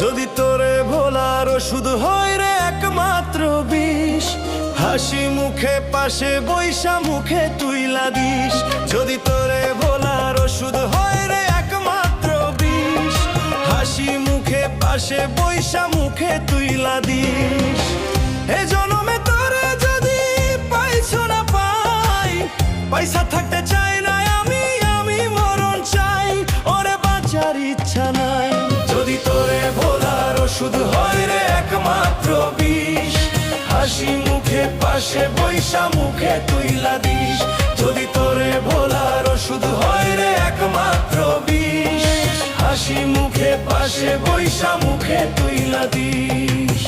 যদি তোরে ভোলার ওষুধ হয় রে একমাত্র বিষ, হাসি মুখে পাশে বৈশা মুখে তুই দিস যদি তোরে ভোলার ওষুধ হয় রে একমাত্র বিষ, হাসি মুখে পাশে বৈশা মুখে তুই দিস এ জনমে ওষুধ হয় রে একমাত্র বিষ। হাসি মুখে পাশে বৈশা মুখে তুইলা দিস। যদি তোরে ভোলার ওষুধ হয় রে একমাত্র বিষ। হাসি মুখে পাশে বৈশা মুখে তুইলা দিস।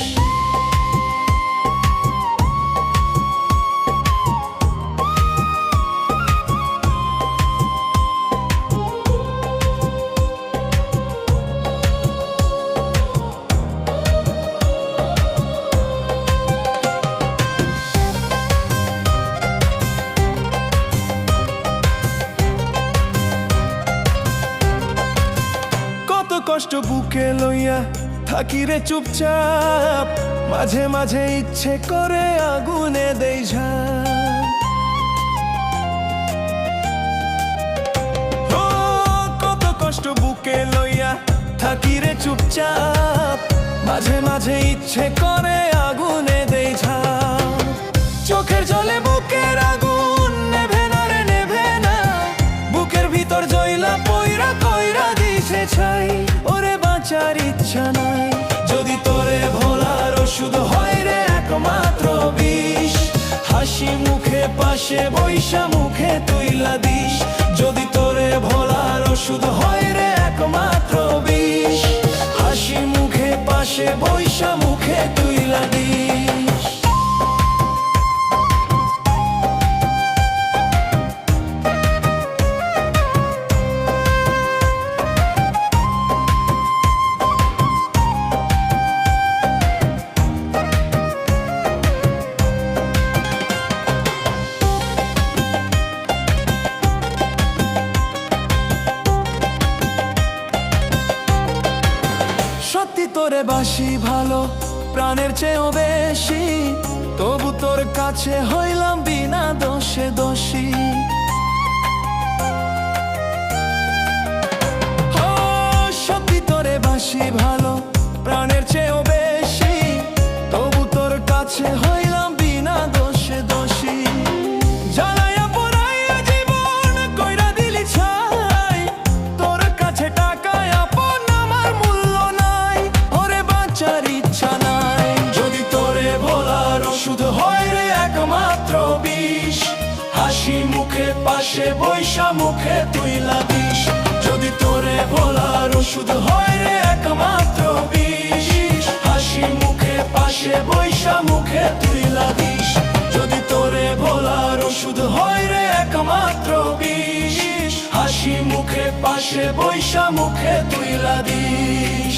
কষ্ট বুকে লইয়া থাকি রে চুপচাপ মাঝে মাঝে ইচ্ছে করে আগুনে দেই ও, কত কষ্ট বুকে লইয়া থাকি রে চুপচাপ মাঝে মাঝে ইচ্ছে করে আগুনে পাশে বৈশা মুখে তুই লাদিস যদি তোরে ভোলার ওষুধ হয় রে একমাত্র বিষ। হাসি মুখে পাশে বৈশা মুখে তুই দিস। তোরে বাসি ভালো প্রাণের চেয়েও বেশি। তবু তোর কাছে হইলাম বিনা দোষে দোষী। পাশে বৈশা মুখে তুইলা দিস যদি তোরে বলার ওষুধ হয় রে একমাত্র বিষ। হাসি মুখে পাশে বৈশা মুখে তুইলা দিস যদি তোরে ভোলার ওষুধ হয় রে একমাত্র বিষ। হাসি মুখে পাশে বৈশা মুখে তুইলা দিস